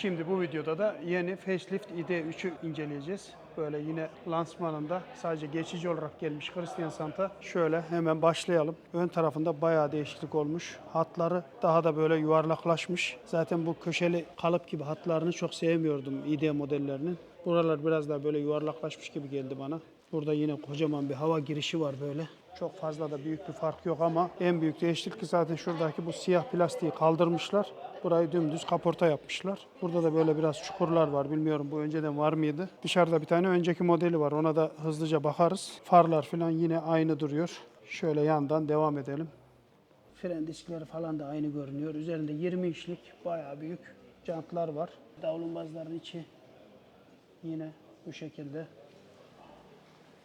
Şimdi bu videoda da yeni facelift ID3'ü inceleyeceğiz. Böyle yine lansmanında sadece geçici olarak gelmiş Christian Santa. Şöyle hemen başlayalım. Ön tarafında bayağı değişiklik olmuş. Hatları daha da böyle yuvarlaklaşmış. Zaten bu köşeli kalıp gibi hatlarını çok sevmiyordum ID modellerinin. Buralar biraz daha böyle yuvarlaklaşmış gibi geldi bana. Burada yine kocaman bir hava girişi var böyle. Çok fazla da büyük bir fark yok ama en büyük değişiklik zaten şuradaki bu siyah plastiği kaldırmışlar. Burayı dümdüz kaporta yapmışlar. Burada da böyle biraz çukurlar var. Bilmiyorum bu önceden var mıydı? Dışarıda bir tane önceki modeli var. Ona da hızlıca bakarız. Farlar falan yine aynı duruyor. Şöyle yandan devam edelim. Fren diskleri falan da aynı görünüyor. Üzerinde 20 inçlik bayağı büyük jantlar var. Davlumbazların içi yine bu şekilde.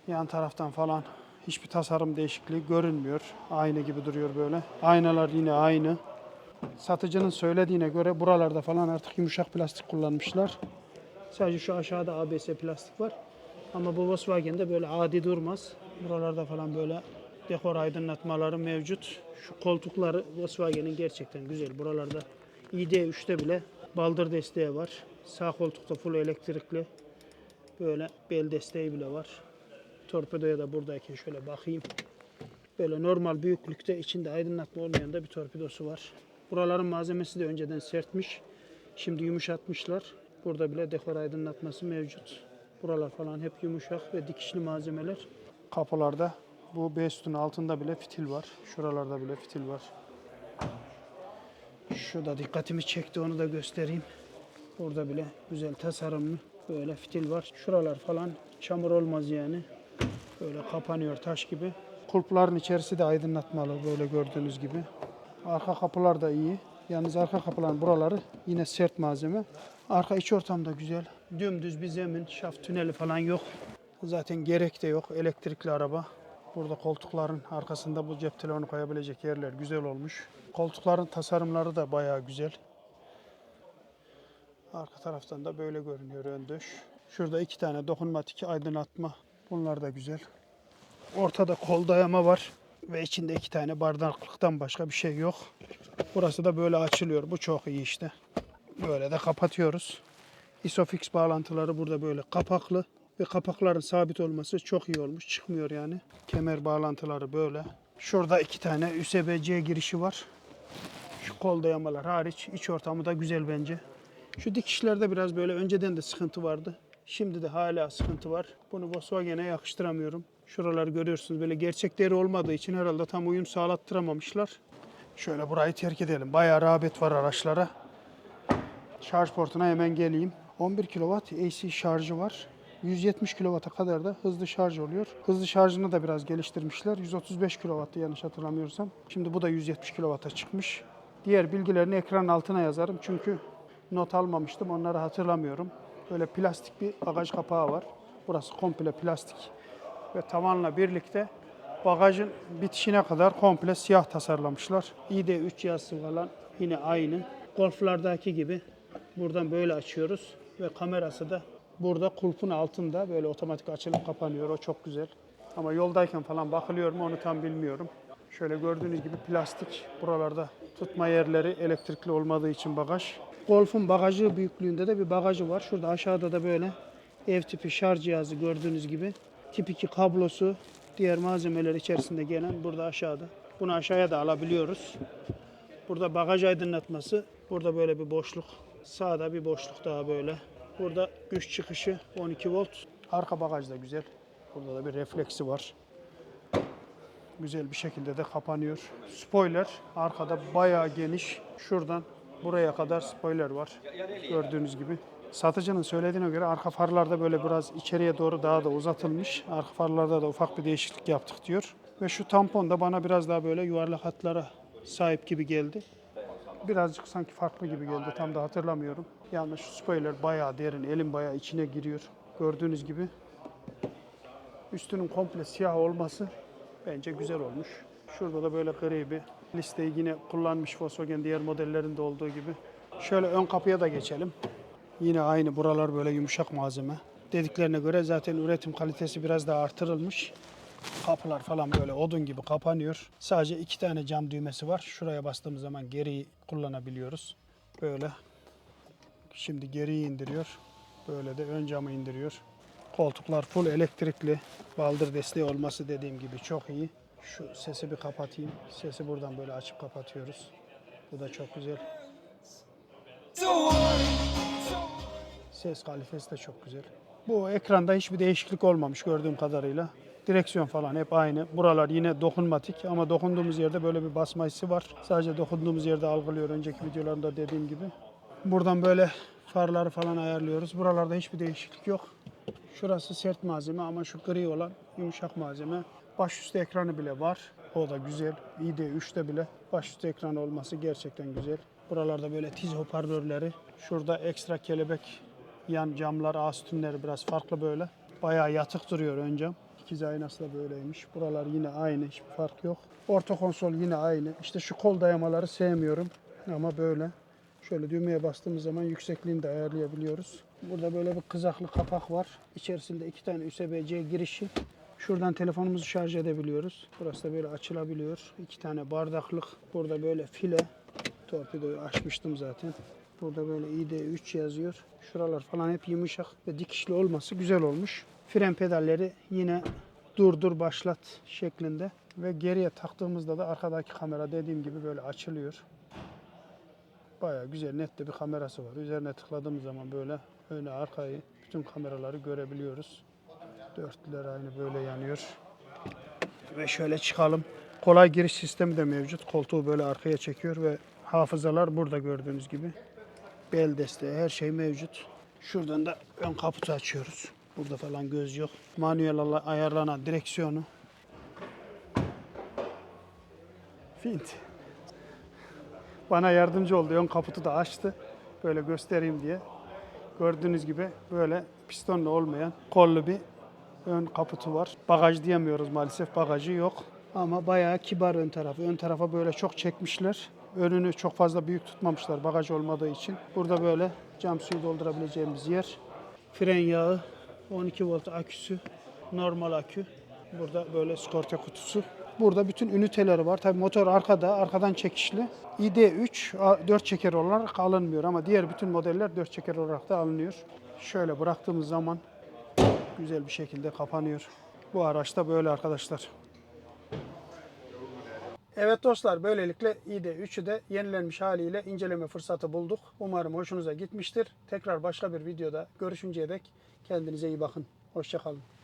Yan taraftan falan hiçbir tasarım değişikliği görünmüyor. Aynı gibi duruyor böyle. Aynalar yine aynı. Satıcının söylediğine göre buralarda falan artık yumuşak plastik kullanmışlar. Sadece şu aşağıda ABS plastik var. Ama bu Volkswagen'de böyle adi durmaz. Buralarda falan böyle dekor aydınlatmaları mevcut. Şu koltukları Volkswagen'in gerçekten güzel. Buralarda ID3'te bile baldır desteği var. Sağ koltukta full elektrikli. Böyle bel desteği bile var. Torpidoya da buradayken şöyle bakayım. Böyle normal büyüklükte içinde aydınlatma olmayan da bir torpidosu var. Buraların malzemesi de önceden sertmiş. Şimdi yumuşatmışlar. Burada bile dekor aydınlatması mevcut. Buralar falan hep yumuşak ve dikişli malzemeler. Kapılarda bu B sütunun altında bile fitil var. Şuralarda bile fitil var. Şu dikkatimi çekti onu da göstereyim. Burada bile güzel tasarımlı böyle fitil var. Şuralar falan çamur olmaz yani. Böyle kapanıyor taş gibi. Kulpların içerisi de aydınlatmalı böyle gördüğünüz gibi. Arka kapılar da iyi. Yalnız arka kapıların buraları yine sert malzeme. Arka iç ortam da güzel. Dümdüz bir zemin, şaft tüneli falan yok. Zaten gerek de yok. Elektrikli araba. Burada koltukların arkasında bu cep telefonu koyabilecek yerler güzel olmuş. Koltukların tasarımları da bayağı güzel. Arka taraftan da böyle görünüyor ön döş. Şurada iki tane dokunmatik aydınlatma. Bunlar da güzel. Ortada kol dayama var ve içinde iki tane bardaklıktan başka bir şey yok. Burası da böyle açılıyor. Bu çok iyi işte. Böyle de kapatıyoruz. Isofix bağlantıları burada böyle kapaklı ve kapakların sabit olması çok iyi olmuş. Çıkmıyor yani. Kemer bağlantıları böyle. Şurada iki tane USB-C girişi var. Şu kol dayamalar hariç iç ortamı da güzel bence. Şu dikişlerde biraz böyle önceden de sıkıntı vardı. Şimdi de hala sıkıntı var. Bunu Volkswagen'e yakıştıramıyorum. Şuraları görüyorsunuz böyle gerçek deri olmadığı için herhalde tam uyum sağlattıramamışlar. Şöyle burayı terk edelim. Bayağı rağbet var araçlara. Şarj portuna hemen geleyim. 11 kW AC şarjı var. 170 kW'a kadar da hızlı şarj oluyor. Hızlı şarjını da biraz geliştirmişler. 135 kW'tı yanlış hatırlamıyorsam. Şimdi bu da 170 kW'a çıkmış. Diğer bilgilerini ekranın altına yazarım çünkü not almamıştım. Onları hatırlamıyorum. Böyle plastik bir bagaj kapağı var. Burası komple plastik ve tavanla birlikte bagajın bitişine kadar komple siyah tasarlamışlar. ID3 yazısı falan yine aynı. Golflardaki gibi buradan böyle açıyoruz ve kamerası da burada kulpun altında böyle otomatik açılıp kapanıyor. O çok güzel. Ama yoldayken falan bakılıyor mu onu tam bilmiyorum. Şöyle gördüğünüz gibi plastik. Buralarda tutma yerleri elektrikli olmadığı için bagaj. Golf'un bagajı büyüklüğünde de bir bagajı var. Şurada aşağıda da böyle ev tipi şarj cihazı gördüğünüz gibi. Tip 2 kablosu, diğer malzemeler içerisinde gelen burada aşağıda. Bunu aşağıya da alabiliyoruz. Burada bagaj aydınlatması. Burada böyle bir boşluk. Sağda bir boşluk daha böyle. Burada güç çıkışı 12 volt. Arka bagaj da güzel. Burada da bir refleksi var. Güzel bir şekilde de kapanıyor. Spoiler arkada bayağı geniş. Şuradan buraya kadar spoiler var. Gördüğünüz gibi. Satıcının söylediğine göre arka farlarda böyle biraz içeriye doğru daha da uzatılmış. Arka farlarda da ufak bir değişiklik yaptık diyor. Ve şu tampon da bana biraz daha böyle yuvarlak hatlara sahip gibi geldi. Birazcık sanki farklı gibi geldi. Tam da hatırlamıyorum. Yalnız şu spoiler bayağı derin. Elim bayağı içine giriyor. Gördüğünüz gibi. Üstünün komple siyah olması bence güzel olmuş. Şurada da böyle gri bir listeyi yine kullanmış Volkswagen diğer modellerinde olduğu gibi. Şöyle ön kapıya da geçelim. Yine aynı buralar böyle yumuşak malzeme. Dediklerine göre zaten üretim kalitesi biraz daha artırılmış. Kapılar falan böyle odun gibi kapanıyor. Sadece iki tane cam düğmesi var. Şuraya bastığımız zaman geriyi kullanabiliyoruz. Böyle Şimdi geriyi indiriyor. Böyle de ön camı indiriyor. Koltuklar full elektrikli. Baldır desteği olması dediğim gibi çok iyi. Şu sesi bir kapatayım. Sesi buradan böyle açıp kapatıyoruz. Bu da çok güzel. Ses kalitesi de çok güzel. Bu ekranda hiçbir değişiklik olmamış gördüğüm kadarıyla. Direksiyon falan hep aynı. Buralar yine dokunmatik ama dokunduğumuz yerde böyle bir basma hissi var. Sadece dokunduğumuz yerde algılıyor önceki videolarımda dediğim gibi. Buradan böyle farları falan ayarlıyoruz. Buralarda hiçbir değişiklik yok. Şurası sert malzeme ama şu gri olan yumuşak malzeme. Başüstü ekranı bile var. O da güzel. ID3'te bile başüstü ekranı olması gerçekten güzel. Buralarda böyle tiz hoparlörleri. Şurada ekstra kelebek yan camlar, ağ sütunları biraz farklı böyle. Bayağı yatık duruyor ön cam. İkiz aynası da böyleymiş. Buralar yine aynı, hiçbir fark yok. Orta konsol yine aynı. İşte şu kol dayamaları sevmiyorum ama böyle. Şöyle düğmeye bastığımız zaman yüksekliğini de ayarlayabiliyoruz. Burada böyle bir kızaklı kapak var. İçerisinde iki tane USB-C girişi. Şuradan telefonumuzu şarj edebiliyoruz. Burası da böyle açılabiliyor. İki tane bardaklık. Burada böyle file. Torpidoyu açmıştım zaten. Burada böyle ID3 yazıyor. Şuralar falan hep yumuşak ve dikişli olması güzel olmuş. Fren pedalleri yine dur dur başlat şeklinde. Ve geriye taktığımızda da arkadaki kamera dediğim gibi böyle açılıyor. Bayağı güzel net de bir kamerası var. Üzerine tıkladığımız zaman böyle öne arkayı bütün kameraları görebiliyoruz. Dörtlüler aynı böyle yanıyor. Ve şöyle çıkalım. Kolay giriş sistemi de mevcut. Koltuğu böyle arkaya çekiyor ve hafızalar burada gördüğünüz gibi. Bel desteği her şey mevcut. Şuradan da ön kaputu açıyoruz. Burada falan göz yok. Manuel ayarlanan direksiyonu. Fint. Bana yardımcı oldu. Ön kaputu da açtı. Böyle göstereyim diye. Gördüğünüz gibi böyle pistonlu olmayan kollu bir ön kaputu var. Bagaj diyemiyoruz maalesef. Bagajı yok. Ama bayağı kibar ön tarafı. Ön tarafa böyle çok çekmişler. Önünü çok fazla büyük tutmamışlar bagaj olmadığı için. Burada böyle cam suyu doldurabileceğimiz yer. Fren yağı, 12 volt aküsü, normal akü. Burada böyle skorta kutusu. Burada bütün üniteleri var. Tabii motor arkada, arkadan çekişli. ID3 a- 4 çeker olarak alınmıyor ama diğer bütün modeller 4 çeker olarak da alınıyor. Şöyle bıraktığımız zaman güzel bir şekilde kapanıyor. Bu araçta böyle arkadaşlar. Evet dostlar böylelikle ID3'ü de yenilenmiş haliyle inceleme fırsatı bulduk. Umarım hoşunuza gitmiştir. Tekrar başka bir videoda görüşünceye dek kendinize iyi bakın. Hoşçakalın.